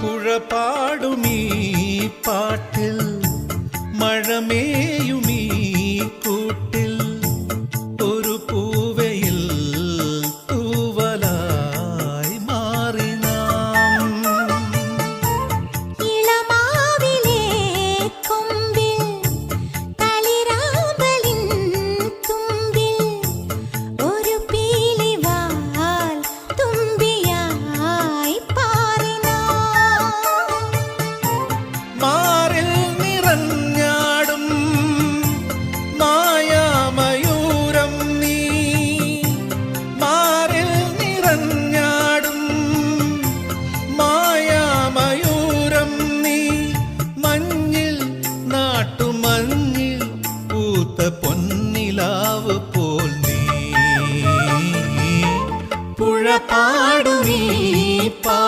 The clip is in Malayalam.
പുഴ പാടുമീ പാട്ടിൽ. മഴമേയും పాడుని పా